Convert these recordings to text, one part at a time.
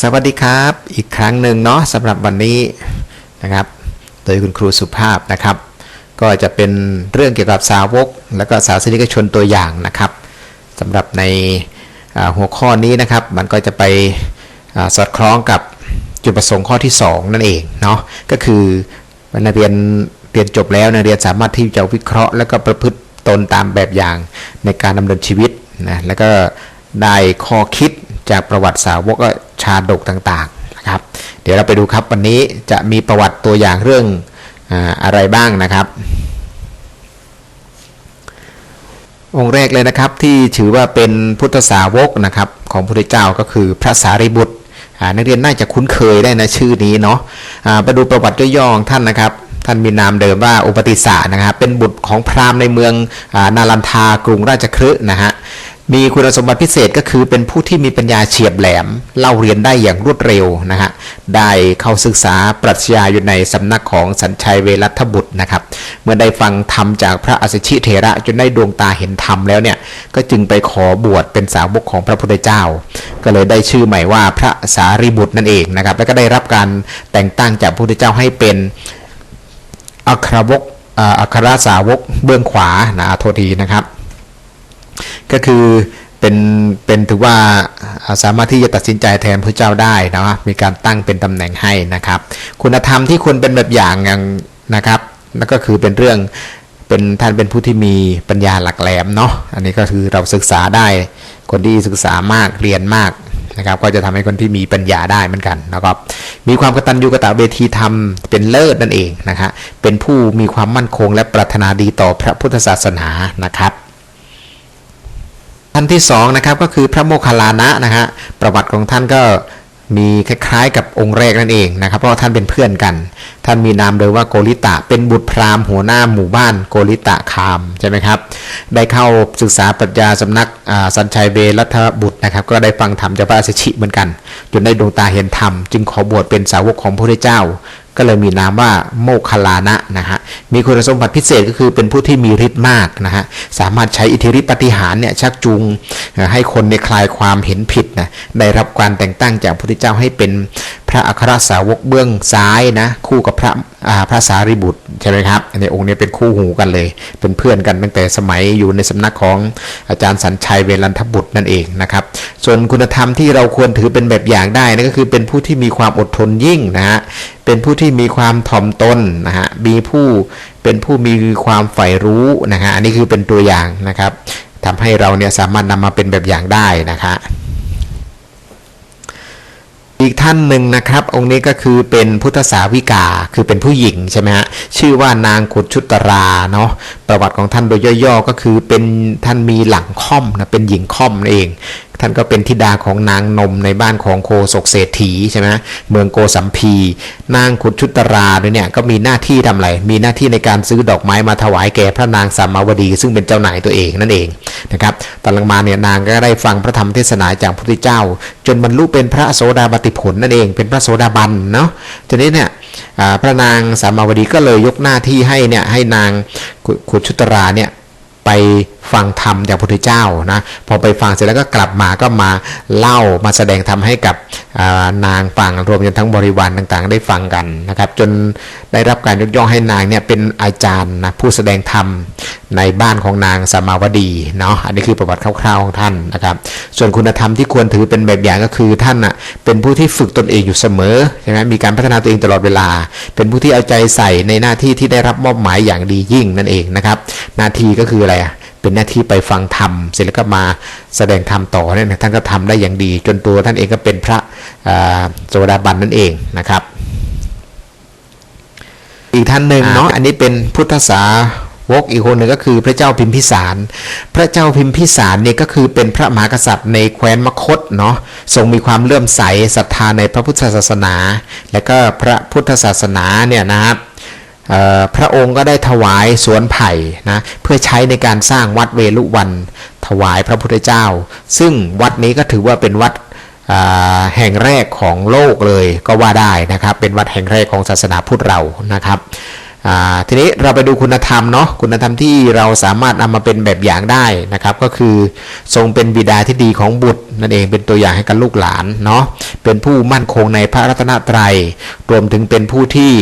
สวัสดีครับ อีกครั้งหนึ่งเนาะสำหรับวันนี้นะครับ โดยคุณครูสุภาพนะครับ ก็จะเป็นเรื่องเกี่ยวกับสาวก และก็สาวสนิกชนตัวอย่างนะครับสำหรับในหัวข้อนี้นะครับ มันก็จะไปอสอดคล้องกับจุดประสงค์ข้อที่ 2 นั่นเองเนาะก็คือนักเรียนเรียนจบแล้วนักเรียนสามารถที่จะวิเคราะห์ และก็ประพฤติตนตามแบบอย่างในการดำเนินชีวิตนะแล้วก็ได้ข้อคิด จากประวัติสาวกชาดกต่างๆนะครับ เดี๋ยวเราไปดูครับวันนี้จะมีประวัติตัวอย่างเรื่องอะไรบ้างนะครับ องค์แรกเลยนะครับที่ถือว่าเป็นพุทธสาวกนะครับของพระพุทธเจ้าก็คือพระสารีบุตรนักเรียนน่าจะคุ้นเคยได้นะชื่อนี้เนาะไปดูประวัติย่อๆของท่านนะครับ ท่านมีนามเดิมว่าอุปติสสะนะครับเป็นบุตรของพราหมณ์ในเมืองอนาลันทากรุงราชคฤห์นะฮะมีคุณสมบัติพิเศษก็คือเป็นผู้ที่มีปัญญาเฉียบแหลม เล่าเรียนได้อย่างรวดเร็วนะฮะได้เข้าศึกษาปรัชญาอยู่ในสำนักของสัญชัยเวรัตบุตรนะครับ เมื่อได้ฟังธรรมจากพระอสสชิเถระจนได้ดวงตาเห็นธรรมแล้วเนี่ย ก็จึงไปขอบวชเป็นสาวกของพระพุทธเจ้า ก็เลยได้ชื่อใหม่ว่าพระสารีบุตรนั่นเองนะครับ แล้วก็ได้รับการแต่งตั้งจากพระพุทธเจ้าให้เป็น อัครวกอัครสาวกเบื้องขวานะโทษทีนะครับ ก็คือเป็นเป็นถือว่าสามารถที่จะตัดสินใจแทนพระเจ้าได้นะมีการตั้งเป็นตำแหน่งให้นะครับ คุณธรรมที่ควรเป็นแบบอย่างอย่างนะครับนั่นก็คือเป็นเรื่องเป็นท่านเป็นผู้ที่มีปัญญาหลักแหลมเนาะอันนี้ก็คือเราศึกษาได้คนที่ศึกษามากเรียนมาก นะครับ ก็จะทำให้คนที่มีปัญญาได้เหมือนกันนะครับ มีความกตัญญูกตเวทีธรรมเป็นเลิศนั่นเองนะฮะเป็นผู้มีความมั่นคงและปรารถนาดีต่อพระพุทธศาสนานะครับท่านที่สองนะครับก็คือพระโมคคัลลานะนะฮะประวัติของท่านก็ มีคล้ายๆ กับองค์แรกนั่นเองนะครับ เพราะท่านเป็นเพื่อนกัน ท่านมีนามเดยว่าโกริตะ เป็นบุตรพราหมณ์หัวหน้าหมู่บ้านโกริตะคามใช่ไหมครับ ได้เข้าศึกษาปรัชญาสำนักสัญชัยเวรัตบุตรนะครับ ก็ได้ฟังธรรมจากพระอัสสชิเหมือนกัน จนได้ดวงตาเห็นธรรม จึงขอบวชเป็นสาวกของพระพุทธเจ้า ก็เลยมีนามว่าโมคคลานะนะฮะมีคุณสมบัติพิเศษก็คือเป็นผู้ที่มีฤทธิ์มากนะฮะสามารถใช้อิทธิฤทธิปฏิหารเนี่ยชักจูงให้คนในคลายความเห็นผิดนะได้รับการแต่งตั้งจากพระพุทธเจ้าให้เป็น ระอัครสาวกเบื้องซ้ายนะ คู่กับพระพระสารีบุตรใช่ไหมครับอันนี้องค์นี้เป็นคู่หูกันเลย เป็นเพื่อนกันตั้งแต่สมัยอยู่ในสำนักของอาจารย์สัญชัยเวรันทบุตรนั่นเองนะครับ ส่วนคุณธรรมที่เราควรถือเป็นแบบอย่างได้นั่นก็คือเป็นผู้ที่มีความอดทนยิ่งนะฮะเป็นผู้ที่มีความถ่อมตนนะฮะมีผู้เป็นผู้มีความใฝ่รู้นะฮะอันนี้คือเป็นตัวอย่างนะครับทำให้เราเนี่ยสามารถนำมาเป็นแบบอย่างได้นะคะ อีกท่านหนึ่งนะครับ องค์นี้ก็คือเป็นพุทธสาวิกาคือเป็นผู้หญิงใช่ไหมฮะชื่อว่านางขุดชุตราเนาะประวัติของท่านโดยย่อๆก็คือเป็นท่านมีหลังค่อมนะเป็นหญิงค่อมนั่นเอง ท่านก็เป็นธิดาของนางนมในบ้านของโคศกเศรษฐีใช่ไหมเมืองโกสัมพี นางขุดชุตราเนี่ยก็มีหน้าที่ทำอะไรมีหน้าที่ในการซื้อดอกไม้มาถวายแก่พระนางสามาวดี ซึ่งเป็นเจ้านายตัวเองนั่นเอง นะครับตอนหลังมาเนี่ยนางก็ได้ฟังพระธรรมเทศนาจากพระพุทธเจ้า จนบรรลุเป็นพระโสดาบัติผลนั่นเองเป็นพระโสดาบันเนาะทีนี้เนี่ยพระนางสามาวดีก็เลยยกหน้าที่ให้เนี่ยให้นางขุขุชุตราเนี่ยไป ฟังธรรมจากพระพุทธเจ้านะพอไปฟังเสร็จแล้วก็กลับมาก็มาเล่ามาแสดงธรรมให้กับานางฟังรวมจนทั้งบริวารต่างๆ ได้ฟังกันนะครับ จนได้รับการยกย่องให้นางเนี่ยเป็นอาจารย์นะผู้แสดงธรรมในบ้านของนางสมาวดีเนาะอันนี้คือประวัติคร่าวๆของท่านนะครับ ส่วนคุณธรรมที่ควรถือเป็นแบบอย่างก็คือท่านอะเป็นผู้ที่ฝึกตนเองอยู่เสมอใช่ไหมมีการพัฒนาตัวเองตลอดเวลา เป็นผู้ที่เอาใจใส่ในหน้าที่ที่ได้รับมอบหมายอย่างดียิ่งนั่นเองนะครับ หน้าที่ก็คืออะไรอะ เป็นหน้าที่ไปฟังธรรมเสร็จแล้วก็มาแสดงธรรมต่อเนี่ยนะท่านก็ทำได้อย่างดี จนตัวท่านเองก็เป็นพระอ่าโสดาบันนั่นเองนะครับ อีกท่านหนึ่งเนาะอันนี้เป็นพุทธสาวกอีกคนหนึ่งก็คือพระเจ้าพิมพิสาร พระเจ้าพิมพิสารเนี่ยก็คือเป็นพระมหากษัตริย์ในแคว้นมคธเนาะ ทรงมีความเลื่อมใสศรัทธาในพระพุทธศาสนา และก็พระพุทธศาสนาเนี่ยนะครับเอ่อ พระองค์ก็ได้ถวายสวนไผ่นะเพื่อใช้ในการสร้างวัดเวลุวันถวายพระพุทธเจ้า ซึ่งวัดนี้ก็ถือว่าเป็นวัดแห่งแรกของโลกเลยก็ว่าได้นะครับ เป็นวัดแห่งแรกของศาสนาพุทธเรานะครับ ทีนี้เราไปดูคุณธรรมเนาะคุณธรรมที่เราสามารถนำมาเป็นแบบอย่างได้นะครับ ก็คือทรงเป็นบิดาที่ดีของบุตรนั่นเองเป็นตัวอย่างให้กับลูกหลานเนาะเป็นผู้มั่นคงในพระรัตนตรัยรวมถึงเป็นผู้ที่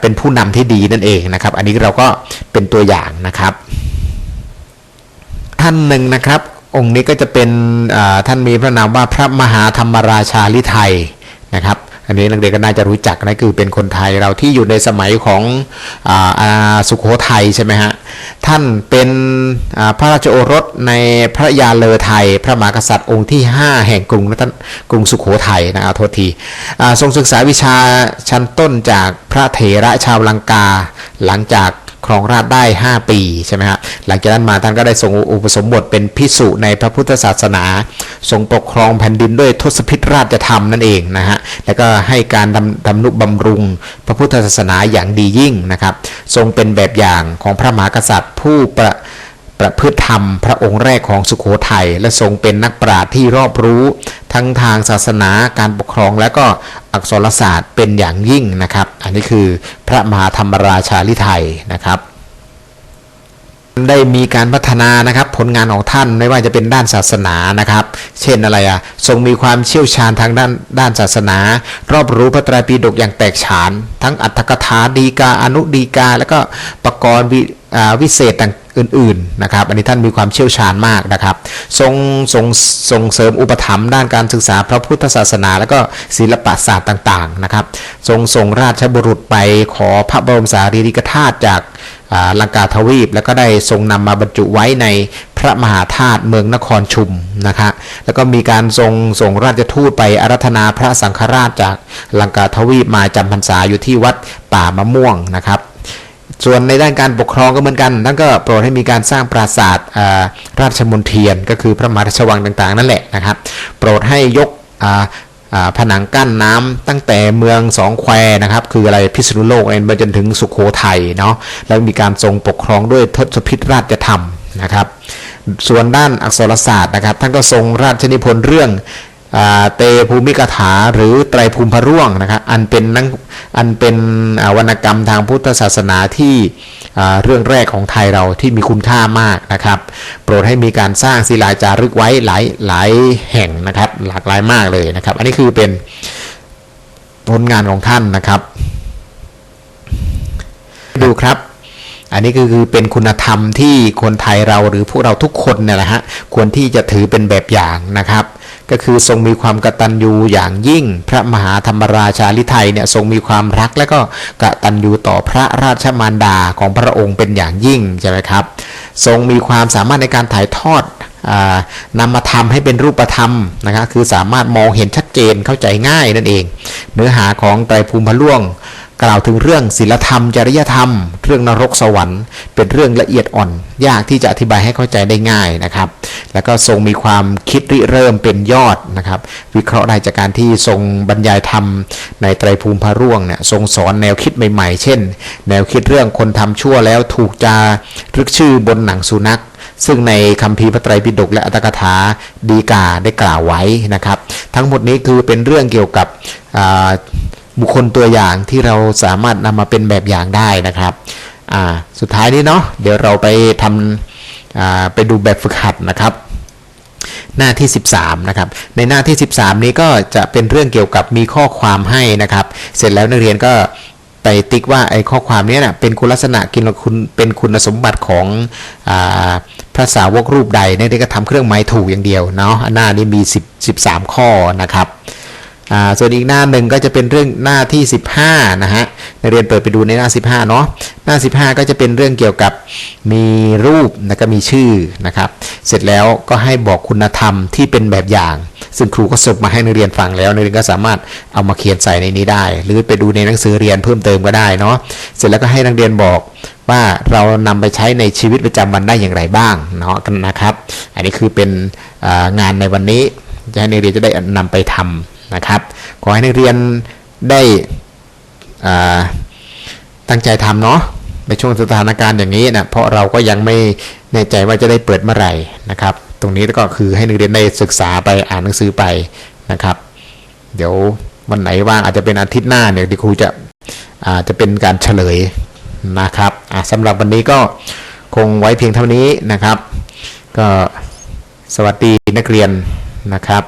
เป็นผู้นำที่ดีนั่นเองนะครับ อันนี้เราก็เป็นตัวอย่างนะครับ ท่านหนึ่งนะครับ องค์นี้ก็จะเป็นท่านมีพระนามว่าพระมหาธรรมราชาลิไทยนะครับ อันนี้นักเรียนก็น่าจะรู้จักนะคือเป็นคนไทยเราที่อยู่ในสมัยของอสุโขทัยใช่ไหมฮะท่านเป็นพระราชโอรสในพระยาเลอไทย พระมหากษัตริย์องค์ที่ 5 แห่งกรุงรัตนกรุงสุโขทัยนะเอาโทษทีทรงศึกษาวิชาชั้นต้นจากพระเถระชาวลังกา หลังจาก ครองราชได้ 5 ปีใช่ไหมฮะหลังจากนั้นมาท่านก็ได้ทรงอุปสมบทเป็นพิสุในพระพุทธศาสนา ทรงปกครองแผ่นดินด้วยทศพิธราชธรรมนั่นเองนะฮะแล้วก็ให้การดำดำนุบำรุงพระพุทธศาสนาอย่างดียิ่งนะครับ ทรงเป็นแบบอย่างของพระมหากษัตริย์ผู้ประ ประพฤติธรรมพระองค์แรกของสุขโขทัยและทรงเป็นนักปราชญ์ที่รอบรู้ทั้งทางศาสนาการปกครองและก็อักษรศาสตร์เป็นอย่างยิ่งนะครับ อันนี้คือพระมหาธรรมราชาลิไทยนะครับได้มีการพัฒนานะครับผลงานของท่านไม่ว่าจะเป็นด้านศาสนานะครับ เช่นอะไรอะทรงมีความเชี่ยวชาญทางด้านด้านศาสนา รอบรู้พระไตรปิฎกอย่างแตกฉาน ทั้งอัตถกถาดีกาอนุดีกา แล้วก็ประกรณ์ วิเศษต่างอื่นๆนะครับ อันนี้ท่านมีความเชี่ยวชาญมากนะครับ ทรงทรงส่งเสริมอุปถัมภ์ด้านการศึกษาพระพุทธศาสนาแล้วก็ศิลปศาสตร์ต่างๆนะครับ ทรงส่งราชบุรุษไปขอพระบรมสารีริกธาตุจากลังกาทวีป แล้วก็ได้ทรงนำมาบรรจุไว้ในพระมหาธาตุเมืองนครชุมนะคะแล้วก็มีการทรงส่งราชทูตไปอารัธนาพระสังฆราชจากลังกาทวีปมาจำพรรษาอยู่ที่วัดป่ามะม่วงนะครับ ส่วนในด้านการปกครองก็เหมือนกันท่านก็โปรดให้มีการสร้างปราสาทราชมนเทียน ก็คือพระมหาราชวังต่างๆ นั่นแหละนะครับ โปรดให้ยกผนังกั้นน้ำตั้งแต่เมืองสองแควนะครับ คืออะไรพิษณุโลกเองมาจนถึงสุโขทัยเนาะแล้วมีการทรงปกครองด้วยทศพิธราชธรรมนะครับ ส่วนด้านอักษรศาสตร์นะครับ ท่านก็ทรงราชนิพนธ์เรื่อง เตภูมิกถาหรือไตรภูมิพระร่วงนะครับอันเป็นนังอันเป็นวรรณกรรมทางพุทธศาสนาที่เรื่องแรกของไทยเราที่มีคุณค่ามากนะครับ โปรดให้มีการสร้างศิลาจารึกไว้หลายหลายแห่งนะครับหลากหลายมากเลยนะครับ อันนี้คือเป็นผลงานของท่านนะครับ ดูครับ อันนี้ก็คือเป็นคุณธรรมที่คนไทยเราหรือพวกเราทุกคนเนี่ยแหละฮะควรที่จะถือเป็นแบบอย่างนะครับ ก็คือทรงมีความกตัญญูอย่างยิ่ง พระมหาธรรมราชาลิไทยเนี่ยทรงมีความรักและก็กตัญญูต่อพระราชมารดาของพระองค์เป็นอย่างยิ่งใช่ไหมครับ ทรงมีความสามารถในการถ่ายทอดนำมาทำให้เป็นรูปธรรมนะครับคือสามารถมองเห็นชัดเจนเข้าใจง่ายนั่นเอง เนื้อหาของไตรภูมิพระล่วง กล่าวถึงเรื่องศีลธรรม จริยธรรม เรื่องนรกสวรรค์ เป็นเรื่องละเอียดอ่อน ยากที่จะอธิบายให้เข้าใจได้ง่ายนะครับ แล้วก็ทรงมีความคิดริเริ่มเป็นยอดนะครับ วิเคราะห์ได้จากการที่ทรงบรรยายธรรมในไตรภูมิพระร่วงเนี่ยทรงสอนแนวคิดใหม่ๆ เช่น แนวคิดเรื่องคนทำชั่วแล้วถูกจารึกชื่อบนหนังสุนัขซึ่งในคัมภีร์พระไตรปิฎกและอัตถกถาดีกาได้กล่าวไว้นะครับ ทั้งหมดนี้คือเป็นเรื่องเกี่ยวกับ บุคคลตัวอย่างที่เราสามารถนำมาเป็นแบบอย่างได้นะครับสุดท้ายนี้เนาะเดี๋ยวเราไปทำไปดูแบบฝึกหัดนะครับ หน้าที่ 13นะครับในหน้าที่ 13 นี้ก็จะเป็นเรื่องเกี่ยวกับมีข้อความให้นะครับ เสร็จแล้วนักเรียนก็ไปติ๊กว่าไอ้ข้อความนี้นะเป็นคุณลักษณะกินคุณเป็นคุณสมบัติของอาพระสาวกรูปใดนักเรียนก็ทำเครื่องหมายถูกอย่างเดียวเนาะหน้านี้มี 10 13 ข้อนะครับ ส่วนอีกหน้าหนึ่งก็จะเป็นเรื่องหน้าที่ 15 นะฮะนักเรียนเปิดไปดูในหน้า 15 เนาะหน้า 15 ก็จะเป็นเรื่องเกี่ยวกับมีรูปแล้วก็มีชื่อนะครับ เสร็จแล้วก็ให้บอกคุณธรรมที่เป็นแบบอย่าง ซึ่งครูก็สรุปมาให้นักเรียนฟังแล้วนักเรียนก็สามารถเอามาเขียนใส่ในนี้ได้ หรือไปดูในหนังสือเรียนเพิ่มเติมก็ได้เนาะเสร็จแล้วก็ให้นักเรียนบอกว่าเรานำไปใช้ในชีวิตประจำวันได้อย่างไรบ้างเนาะกันนะครับ อันนี้คือเป็นงานในวันนี้จะให้นักเรียนจะได้นำไปทำ นะครับ ขอให้นักเรียนได้ตั้งใจทำเนาะในช่วงสถานการณ์อย่างนี้นะเพราะเราก็ยังไม่แน่ใจว่าจะได้เปิดเมื่อไหร่นะครับ ตรงนี้ก็คือให้นักเรียนได้ศึกษาไปอ่านหนังสือไปนะครับ เดี๋ยววันไหนว่างอาจจะเป็นอาทิตย์หน้าเนี่ยเดี๋ยวครูจะอาจะเป็นการเฉลยนะครับสำหรับวันนี้ก็คงไว้เพียงเท่านี้นะครับ ก็สวัสดีนักเรียนนะครับ